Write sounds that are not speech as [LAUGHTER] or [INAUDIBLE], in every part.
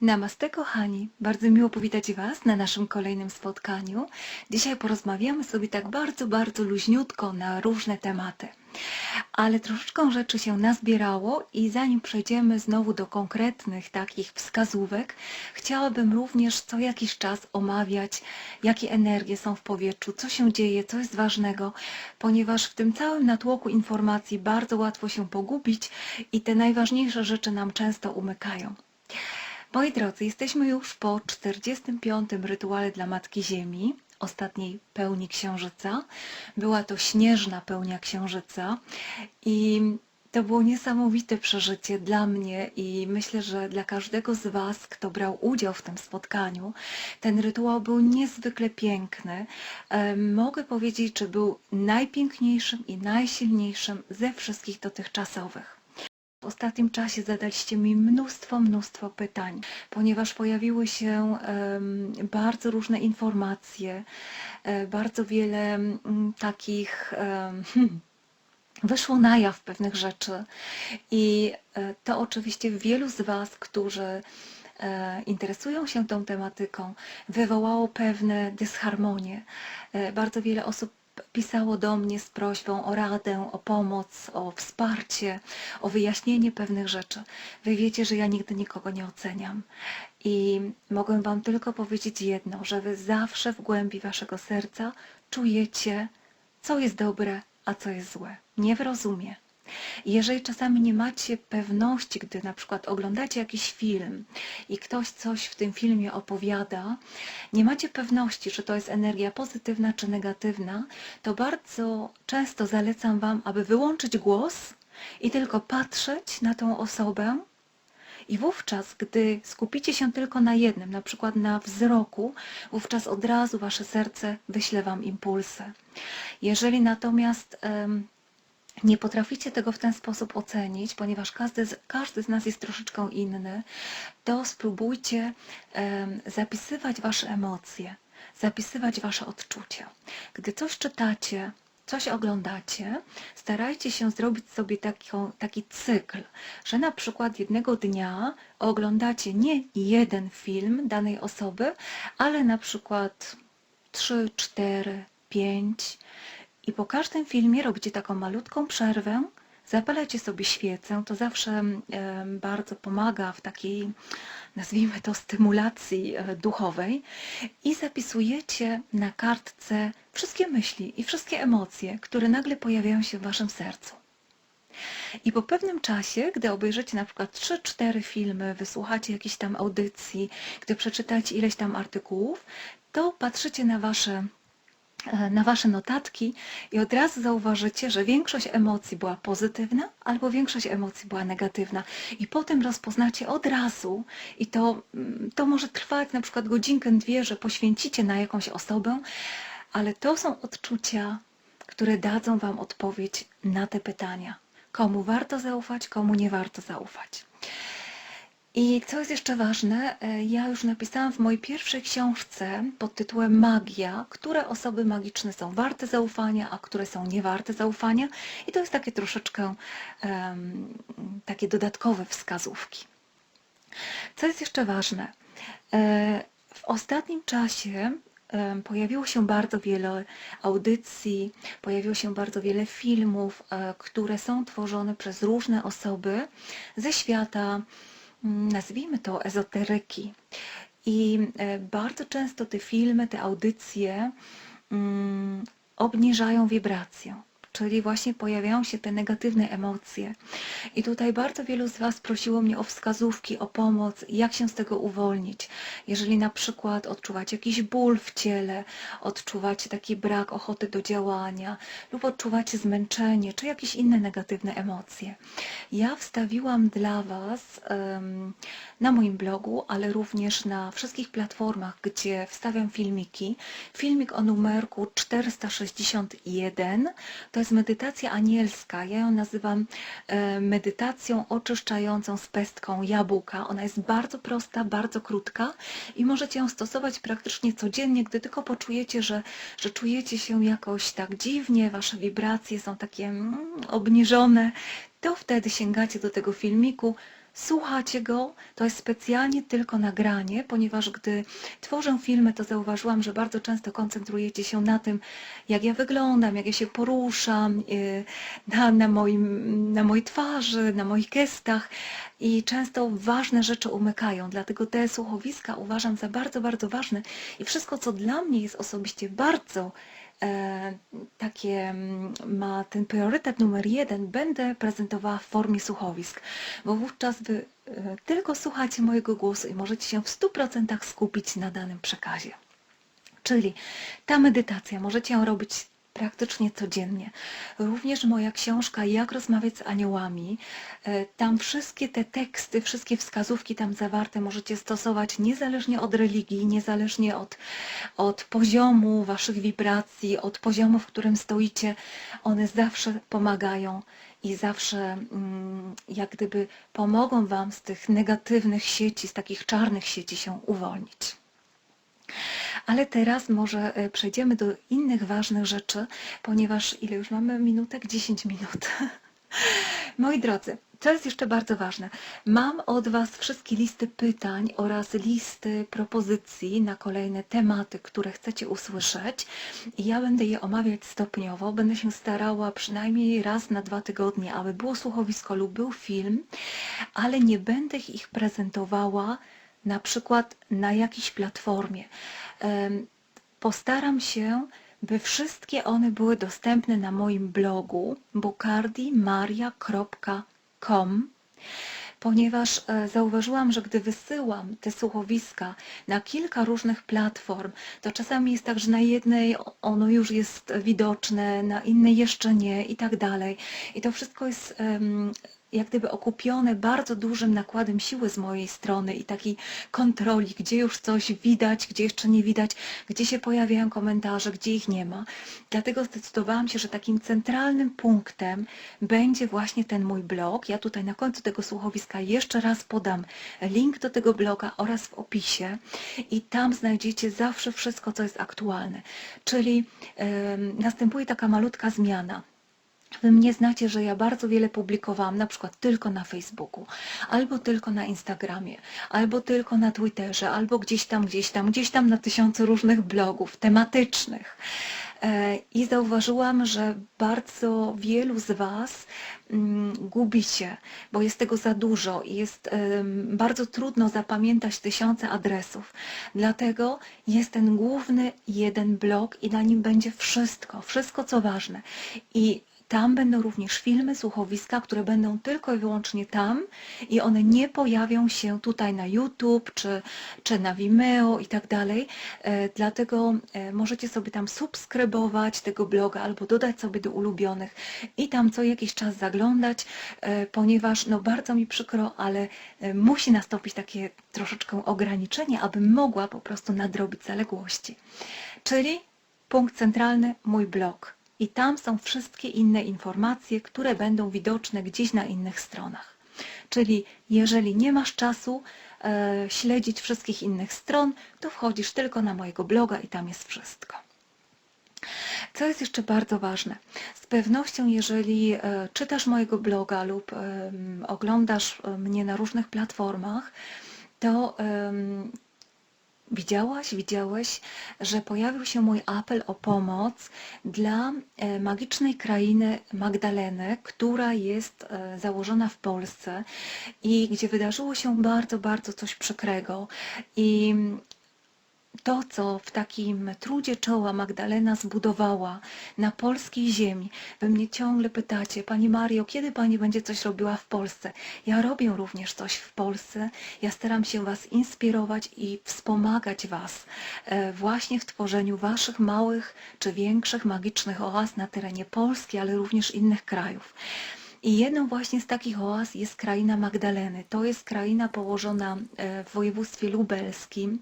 Namaste kochani, bardzo miło powitać Was na naszym kolejnym spotkaniu. Dzisiaj porozmawiamy sobie tak bardzo, bardzo luźniutko na różne tematy. Ale troszeczkę rzeczy się nazbierało i zanim przejdziemy znowu do konkretnych takich wskazówek, chciałabym również co jakiś czas omawiać, jakie energie są w powietrzu, co się dzieje, co jest ważnego, ponieważ w tym całym natłoku informacji bardzo łatwo się pogubić i te najważniejsze rzeczy nam często umykają. Moi drodzy, jesteśmy już po 45. rytuale dla Matki Ziemi, ostatniej pełni księżyca. Była to śnieżna pełnia księżyca i to było niesamowite przeżycie dla mnie i myślę, że dla każdego z Was, kto brał udział w tym spotkaniu. Ten rytuał był niezwykle piękny. Mogę powiedzieć, że był najpiękniejszym i najsilniejszym ze wszystkich dotychczasowych. W ostatnim czasie zadaliście mi mnóstwo, mnóstwo pytań, ponieważ pojawiły się bardzo różne informacje, e, bardzo wiele takich hmm, wyszło na jaw pewnych rzeczy. I e, to oczywiście wielu z Was, którzy e, interesują się tą tematyką, wywołało pewne dysharmonie. Bardzo wiele osób pisało do mnie z prośbą o radę, o pomoc, o wsparcie, o wyjaśnienie pewnych rzeczy. Wy wiecie, że ja nigdy nikogo nie oceniam. I mogę Wam tylko powiedzieć jedno, że Wy zawsze w głębi Waszego serca czujecie, co jest dobre, a co jest złe. Nie w rozumie. Jeżeli czasami nie macie pewności, gdy na przykład oglądacie jakiś film i ktoś coś w tym filmie opowiada, nie macie pewności, czy to jest energia pozytywna czy negatywna, to bardzo często zalecam Wam, aby wyłączyć głos i tylko patrzeć na tą osobę. I wówczas, gdy skupicie się tylko na jednym, na przykład na wzroku, wówczas od razu Wasze serce wyśle Wam impulsy. Jeżeli natomiast nie potraficie tego w ten sposób ocenić, ponieważ każdy z, każdy z nas jest troszeczkę inny, to spróbujcie em, zapisywać Wasze emocje, zapisywać Wasze odczucia. Gdy coś czytacie, coś oglądacie, starajcie się zrobić sobie taką, taki cykl, że na przykład jednego dnia oglądacie nie jeden film danej osoby, ale na przykład 3, 4, 5 i po każdym filmie robicie taką malutką przerwę, zapalacie sobie świecę, to zawsze bardzo pomaga w takiej, nazwijmy to, stymulacji e, duchowej. I zapisujecie na kartce wszystkie myśli i wszystkie emocje, które nagle pojawiają się w waszym sercu. I po pewnym czasie, gdy obejrzycie na przykład 3-4 filmy, wysłuchacie jakiejś tam audycji, gdy przeczytacie ileś tam artykułów, to patrzycie na wasze na Wasze notatki i od razu zauważycie, że większość emocji była pozytywna albo większość emocji była negatywna. I potem rozpoznacie od razu i to, mm, to może trwać na przykład godzinkę, dwie, że poświęcicie na jakąś osobę, ale to są odczucia, które dadzą Wam odpowiedź na te pytania. Komu warto zaufać, komu nie warto zaufać. I co jest jeszcze ważne, e, ja już napisałam w mojej pierwszej książce pod tytułem Magia, które osoby magiczne są warte zaufania, a które są niewarte zaufania. I to jest takie troszeczkę em, takie dodatkowe wskazówki. Co jest jeszcze ważne? E, W ostatnim czasie pojawiło się bardzo wiele audycji, pojawiło się bardzo wiele filmów, e, które są tworzone przez różne osoby ze świata, nazwijmy to ezoteryki. I e, bardzo często te filmy, te audycje mm, obniżają wibrację. Czyli właśnie pojawiają się te negatywne emocje. I tutaj bardzo wielu z Was prosiło mnie o wskazówki, o pomoc, jak się z tego uwolnić. Jeżeli na przykład odczuwacie jakiś ból w ciele, odczuwacie taki brak ochoty do działania, lub odczuwacie zmęczenie, czy jakieś inne negatywne emocje. Ja wstawiłam dla Was em, na moim blogu, ale również na wszystkich platformach, gdzie wstawiam filmiki, filmik o numerku 461. To jest medytacja anielska. Ja ją nazywam e, medytacją oczyszczającą z pestką jabłka. Ona jest bardzo prosta, bardzo krótka i możecie ją stosować praktycznie codziennie, gdy tylko poczujecie, że, że czujecie się jakoś tak dziwnie, wasze wibracje są takie mm, obniżone, to wtedy sięgacie do tego filmiku, słuchacie go, to jest specjalnie tylko nagranie, ponieważ gdy tworzę filmy, to zauważyłam, że bardzo często koncentrujecie się na tym, jak ja wyglądam, jak ja się poruszam, yy, na, na, moim, na mojej twarzy, na moich gestach i często ważne rzeczy umykają, dlatego te słuchowiska uważam za bardzo, bardzo ważne i wszystko, co dla mnie jest osobiście bardzo takie mm, ma ten priorytet numer jeden, będę prezentowała w formie słuchowisk, bo wówczas wy e, tylko słuchacie mojego głosu i możecie się w 100% skupić na danym przekazie. Czyli ta medytacja, możecie ją robić praktycznie codziennie. Również moja książka Jak rozmawiać z aniołami, e, tam wszystkie te teksty, wszystkie wskazówki tam zawarte możecie stosować niezależnie od religii, niezależnie od, od poziomu waszych wibracji, od poziomu, w którym stoicie. One zawsze pomagają i zawsze mm, jak gdyby pomogą wam z tych negatywnych sieci, z takich czarnych sieci się uwolnić. Ale teraz może e, przejdziemy do innych ważnych rzeczy, ponieważ ile już mamy minutek? 10 minut. [LAUGHS] Moi drodzy, co jest jeszcze bardzo ważne? Mam od Was wszystkie listy pytań oraz listy propozycji na kolejne tematy, które chcecie usłyszeć. I ja będę je omawiać stopniowo. Będę się starała przynajmniej raz na dwa tygodnie, aby było słuchowisko lub był film, ale nie będę ich prezentowała na przykład na jakiejś platformie. Postaram się, by wszystkie one były dostępne na moim blogu bukardimaria.com ponieważ e, zauważyłam, że gdy wysyłam te słuchowiska na kilka różnych platform, to czasami jest tak, że na jednej ono już jest widoczne, na innej jeszcze nie i tak dalej. I to wszystko jest jak gdyby okupione bardzo dużym nakładem siły z mojej strony i takiej kontroli, gdzie już coś widać, gdzie jeszcze nie widać, gdzie się pojawiają komentarze, gdzie ich nie ma. Dlatego zdecydowałam się, że takim centralnym punktem będzie właśnie ten mój blog. Ja tutaj na końcu tego słuchowiska jeszcze raz podam link do tego bloga oraz w opisie i tam znajdziecie zawsze wszystko, co jest aktualne. Czyli yy, następuje taka malutka zmiana. Wy mnie znacie, że ja bardzo wiele publikowałam, na przykład tylko na Facebooku, albo tylko na Instagramie, albo tylko na Twitterze, albo gdzieś tam, gdzieś tam, gdzieś tam na tysiące różnych blogów tematycznych. E, I zauważyłam, że bardzo wielu z Was mm, gubi się, bo jest tego za dużo i jest bardzo trudno zapamiętać tysiące adresów. Dlatego jest ten główny jeden blog i na nim będzie wszystko, wszystko co ważne. I tam będą również filmy, słuchowiska, które będą tylko i wyłącznie tam i one nie pojawią się tutaj na YouTube czy, czy na Vimeo i tak dalej. E, dlatego e, możecie sobie tam subskrybować tego bloga albo dodać sobie do ulubionych i tam co jakiś czas zaglądać, e, ponieważ no bardzo mi przykro, ale musi nastąpić takie troszeczkę ograniczenie, abym mogła po prostu nadrobić zaległości. Czyli punkt centralny, mój blog i tam są wszystkie inne informacje, które będą widoczne gdzieś na innych stronach. Czyli jeżeli nie masz czasu e, śledzić wszystkich innych stron, to wchodzisz tylko na mojego bloga i tam jest wszystko. Co jest jeszcze bardzo ważne? Z pewnością, jeżeli e, czytasz mojego bloga lub oglądasz e, mnie na różnych platformach, to Widziałaś, widziałeś, że pojawił się mój apel o pomoc dla e, magicznej krainy Magdaleny, która jest e, założona w Polsce i gdzie wydarzyło się bardzo, bardzo coś przykrego. I to, co w takim trudzie czoła Magdalena zbudowała na polskiej ziemi. Wy mnie ciągle pytacie, Pani Mario, kiedy Pani będzie coś robiła w Polsce? Ja robię również coś w Polsce. Ja staram się Was inspirować i wspomagać Was e, właśnie w tworzeniu Waszych małych czy większych magicznych oaz na terenie Polski, ale również innych krajów. I jedną właśnie z takich oaz jest kraina Magdaleny. To jest kraina położona e, w województwie lubelskim,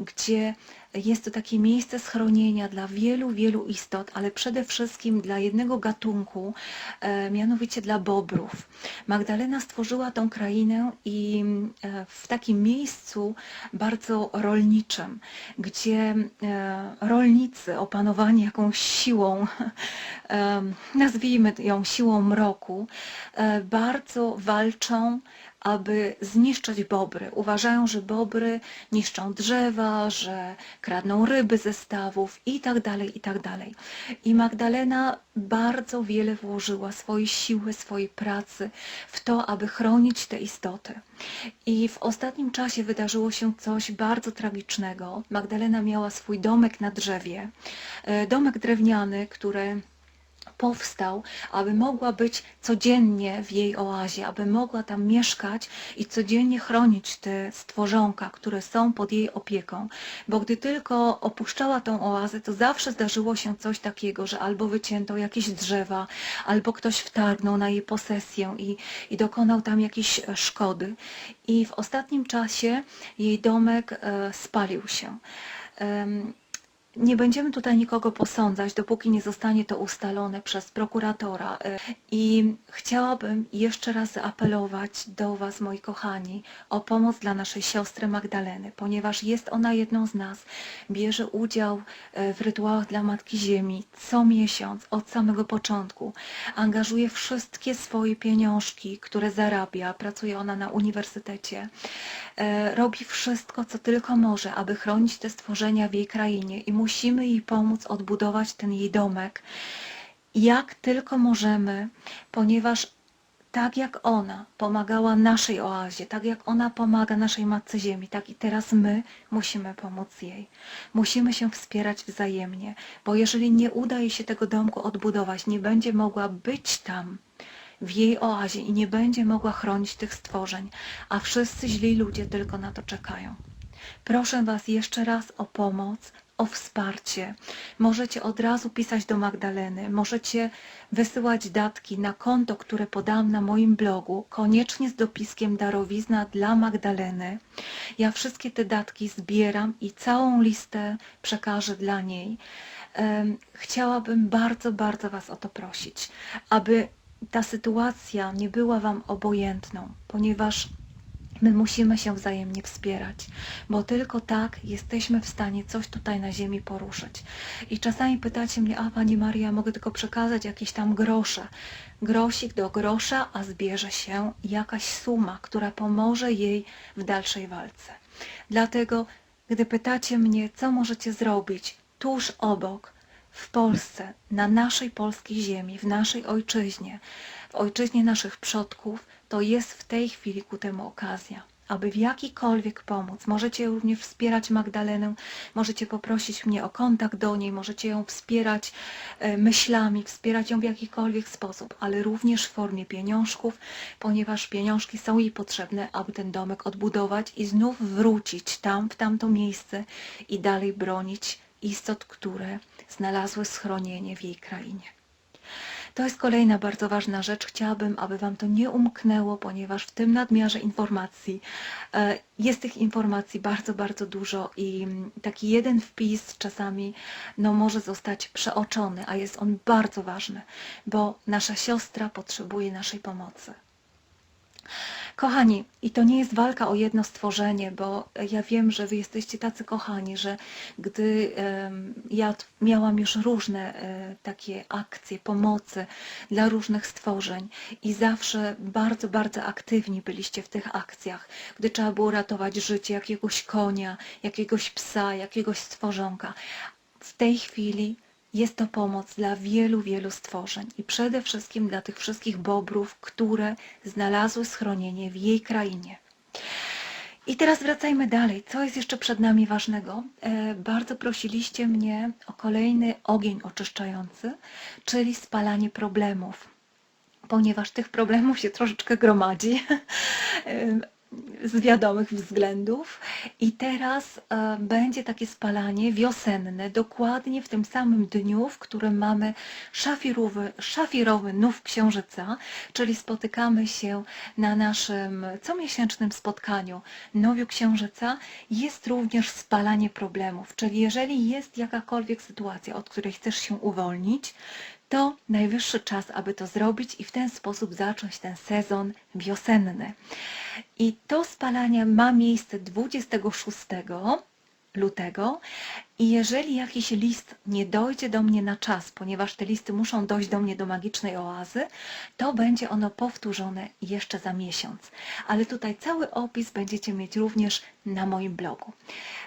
gdzie jest to takie miejsce schronienia dla wielu, wielu istot, ale przede wszystkim dla jednego gatunku, e, mianowicie dla bobrów. Magdalena stworzyła tą krainę i e, w takim miejscu bardzo rolniczym, gdzie e, rolnicy opanowani jakąś siłą, [LAUGHS] nazwijmy ją siłą mroku, bardzo walczą aby zniszczyć bobry. Uważają, że bobry niszczą drzewa, że kradną ryby ze stawów i tak dalej, i tak dalej. I Magdalena bardzo wiele włożyła swojej siły, swojej pracy w to, aby chronić te istoty. I w ostatnim czasie wydarzyło się coś bardzo tragicznego. Magdalena miała swój domek na drzewie, e, domek drewniany, który powstał, aby mogła być codziennie w jej oazie, aby mogła tam mieszkać i codziennie chronić te stworzonka, które są pod jej opieką. Bo gdy tylko opuszczała tą oazę, to zawsze zdarzyło się coś takiego, że albo wycięto jakieś drzewa, albo ktoś wtargnął na jej posesję i, i dokonał tam jakiejś e, szkody. I w ostatnim czasie jej domek e, spalił się. Nie będziemy tutaj nikogo posądzać, dopóki nie zostanie to ustalone przez prokuratora. Y, I chciałabym jeszcze raz zaapelować do Was, moi kochani, o pomoc dla naszej siostry Magdaleny, ponieważ jest ona jedną z nas. Bierze udział y, w rytuałach dla Matki Ziemi co miesiąc, od samego początku. Angażuje wszystkie swoje pieniążki, które zarabia. Pracuje ona na uniwersytecie. E, Robi wszystko, co tylko może, aby chronić te stworzenia w jej krainie i musimy jej pomóc odbudować ten jej domek, jak tylko możemy, ponieważ tak jak ona pomagała naszej oazie, tak jak ona pomaga naszej Matce Ziemi, tak i teraz my musimy pomóc jej. Musimy się wspierać wzajemnie, bo jeżeli nie uda jej się tego domku odbudować, nie będzie mogła być tam, w jej oazie i nie będzie mogła chronić tych stworzeń, a wszyscy źli ludzie tylko na to czekają. Proszę Was jeszcze raz o pomoc, o wsparcie. Możecie od razu pisać do Magdaleny, możecie wysyłać datki na konto, które podam na moim blogu, koniecznie z dopiskiem darowizna dla Magdaleny. Ja wszystkie te datki zbieram i całą listę przekażę dla niej. Chciałabym bardzo, bardzo Was o to prosić, aby ta sytuacja nie była Wam obojętną, ponieważ my musimy się wzajemnie wspierać, bo tylko tak jesteśmy w stanie coś tutaj na ziemi poruszyć. I czasami pytacie mnie, a Pani Maria, mogę tylko przekazać jakieś tam grosze. Grosik do grosza, a zbierze się jakaś suma, która pomoże jej w dalszej walce. Dlatego, gdy pytacie mnie, co możecie zrobić tuż obok, w Polsce, na naszej polskiej ziemi, w naszej ojczyźnie, w ojczyźnie naszych przodków, to jest w tej chwili ku temu okazja, aby w jakikolwiek pomóc. Możecie również wspierać Magdalenę, możecie poprosić mnie o kontakt do niej, możecie ją wspierać e, myślami, wspierać ją w jakikolwiek sposób, ale również w formie pieniążków, ponieważ pieniążki są jej potrzebne, aby ten domek odbudować i znów wrócić tam, w tamto miejsce i dalej bronić istot, które znalazły schronienie w jej krainie. To jest kolejna bardzo ważna rzecz. Chciałabym, aby Wam to nie umknęło, ponieważ w tym nadmiarze informacji e, jest tych informacji bardzo, bardzo dużo i taki jeden wpis czasami no, może zostać przeoczony, a jest on bardzo ważny, bo nasza siostra potrzebuje naszej pomocy. Kochani, i to nie jest walka o jedno stworzenie, bo ja wiem, że Wy jesteście tacy kochani, że gdy ja miałam już różne e, takie akcje pomocy dla różnych stworzeń i zawsze bardzo, bardzo aktywni byliście w tych akcjach, gdy trzeba było ratować życie jakiegoś konia, jakiegoś psa, jakiegoś stworzonka. W tej chwili jest to pomoc dla wielu, wielu stworzeń i przede wszystkim dla tych wszystkich bobrów, które znalazły schronienie w jej krainie. I teraz wracajmy dalej. Co jest jeszcze przed nami ważnego? E, bardzo prosiliście mnie o kolejny ogień oczyszczający, czyli spalanie problemów. Ponieważ tych problemów się troszeczkę gromadzi. [LAUGHS] Z wiadomych względów. I teraz e, będzie takie spalanie wiosenne, dokładnie w tym samym dniu, w którym mamy szafirowy, szafirowy nów księżyca, czyli spotykamy się na naszym comiesięcznym spotkaniu nowiu księżyca. Jest również spalanie problemów, czyli jeżeli jest jakakolwiek sytuacja, od której chcesz się uwolnić, to najwyższy czas, aby to zrobić i w ten sposób zacząć ten sezon wiosenny. I to spalanie ma miejsce 26 lutego. I jeżeli jakiś list nie dojdzie do mnie na czas, ponieważ te listy muszą dojść do mnie do magicznej oazy, to będzie ono powtórzone jeszcze za miesiąc. Ale tutaj cały opis będziecie mieć również na moim blogu.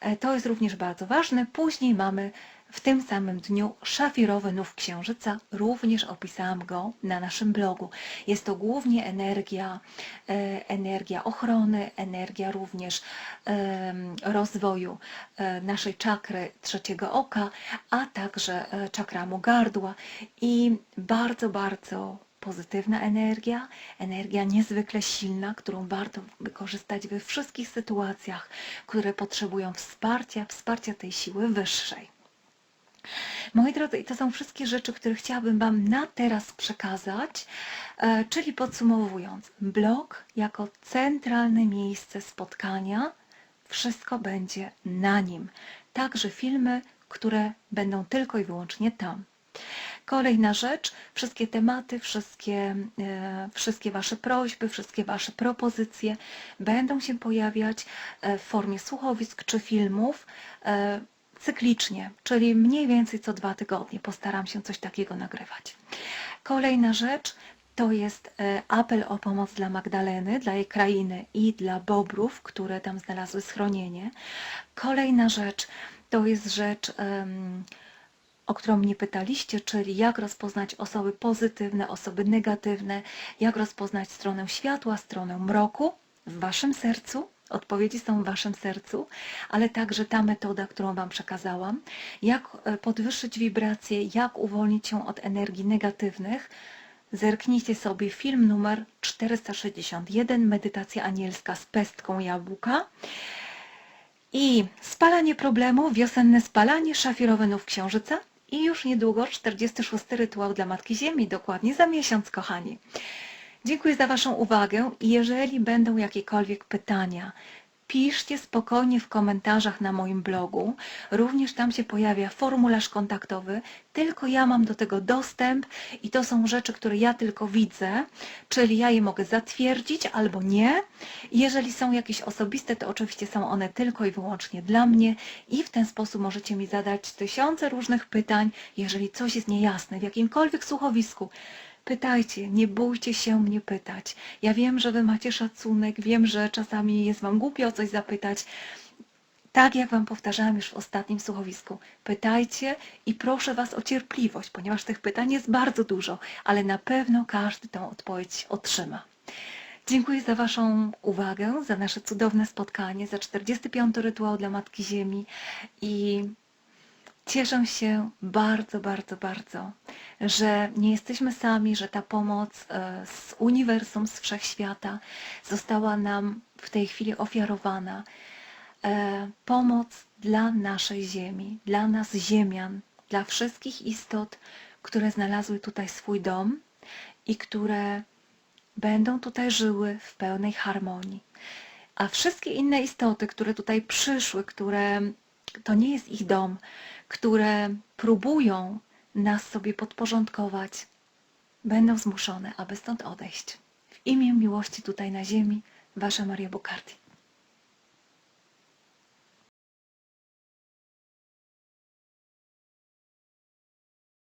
E, To jest również bardzo ważne. Później mamy w tym samym dniu szafirowy nów księżyca, również opisałam go na naszym blogu. Jest to głównie energia, e, energia ochrony, energia również rozwoju e, naszej czakry trzeciego oka, a także e, czakramu gardła i bardzo, bardzo pozytywna energia, energia niezwykle silna, którą warto wykorzystać we wszystkich sytuacjach, które potrzebują wsparcia, wsparcia tej siły wyższej. Moi drodzy, i to są wszystkie rzeczy, które chciałabym Wam na teraz przekazać, e, czyli podsumowując, blog jako centralne miejsce spotkania, wszystko będzie na nim. Także filmy, które będą tylko i wyłącznie tam. Kolejna rzecz, wszystkie tematy, wszystkie, e, wszystkie Wasze prośby, wszystkie Wasze propozycje będą się pojawiać e, w formie słuchowisk czy filmów cyklicznie, czyli mniej więcej co dwa tygodnie postaram się coś takiego nagrywać. Kolejna rzecz to jest e, apel o pomoc dla Magdaleny, dla jej krainy i dla Bobrów, które tam znalazły schronienie. Kolejna rzecz to jest rzecz, o którą mnie pytaliście, czyli jak rozpoznać osoby pozytywne, osoby negatywne, jak rozpoznać stronę światła, stronę mroku w Waszym sercu. Odpowiedzi są w Waszym sercu, ale także ta metoda, którą Wam przekazałam, jak e, podwyższyć wibrację, jak uwolnić się od energii negatywnych. Zerknijcie sobie film numer 461, medytacja anielska z pestką jabłka. I spalanie problemu, wiosenne spalanie, szafirowy nów księżyca i już niedługo 46 rytuał dla Matki Ziemi, dokładnie za miesiąc, kochani. Dziękuję za Waszą uwagę i jeżeli będą jakiekolwiek pytania, piszcie spokojnie w komentarzach na moim blogu. Również tam się pojawia formularz kontaktowy, tylko ja mam do tego dostęp i to są rzeczy, które ja tylko widzę, czyli ja je mogę zatwierdzić albo nie. Jeżeli są jakieś osobiste, to oczywiście są one tylko i wyłącznie dla mnie i w ten sposób możecie mi zadać tysiące różnych pytań, jeżeli coś jest niejasne w jakimkolwiek słuchowisku. Pytajcie, nie bójcie się mnie pytać. Ja wiem, że Wy macie szacunek, wiem, że czasami jest Wam głupio o coś zapytać. Tak jak Wam powtarzałam już w ostatnim słuchowisku, pytajcie i proszę Was o cierpliwość, ponieważ tych pytań jest bardzo dużo, ale na pewno każdy tą odpowiedź otrzyma. Dziękuję za Waszą uwagę, za nasze cudowne spotkanie, za 45. rytuał dla Matki Ziemi i Cieszę się bardzo, bardzo, bardzo, że nie jesteśmy sami, że ta pomoc e, z uniwersum, z wszechświata została nam w tej chwili ofiarowana. E, Pomoc dla naszej Ziemi, dla nas Ziemian, dla wszystkich istot, które znalazły tutaj swój dom i które będą tutaj żyły w pełnej harmonii. A wszystkie inne istoty, które tutaj przyszły, które to nie jest ich dom, które próbują nas sobie podporządkować, będą zmuszone, aby stąd odejść. W imię miłości tutaj na ziemi, Wasza Maria Bukarti.